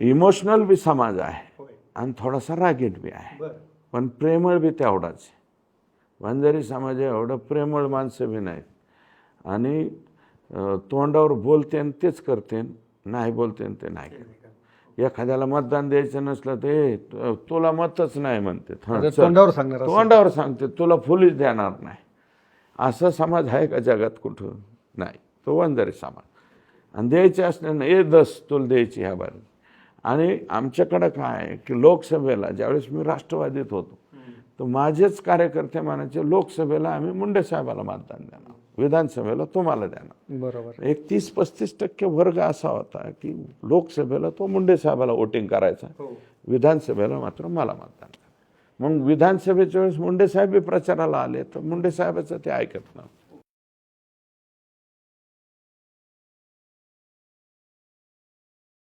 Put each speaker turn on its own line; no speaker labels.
Emotional बी समाज आहे. आणि थोडासा रागीट बी आहे. पण प्रेमळ बी तेवढाच आहे. वंजारी समाज एवढं प्रेमळ माणसं बी नाहीत. आणि तोंडावर बोलते आणि तेच करते नाही बोलते ते नाही करते. एखाद्याला मतदान द्यायचं नसलं तर "ए, तु- तुला मतच नाही म्हणते.
तोंडावर सांगणार.
तोंडावर सांगते तुला फुलीच देणार नाही. असा समाज आहे का जगात कुठं? नाही. तो वंजारी समाज. आणि द्यायचे असल्यानं ए दस तुला द्यायची ह्या बारी आणि आमच्याकडं काय आहे की लोकसभेला ज्यावेळेस मी राष्ट्रवादीत होतो तर माझेच कार्यकर्ते म्हणायचे लोकसभेला आम्ही मुंडे साहेबाला मतदान देणार विधानसभेला तुम्हाला देणार.
बरोबर.
एक तीस पस्तीस टक्के वर्ग असा होता की लोकसभेला तो मुंडे साहेबाला वोटिंग करायचा
हो.
विधानसभेला मात्र मला मतदान. मग विधानसभेच्या वेळेस मुंडे साहेब प्रचाराला आले तर मुंडे साहेबाचं ते ऐकत नव्हतं.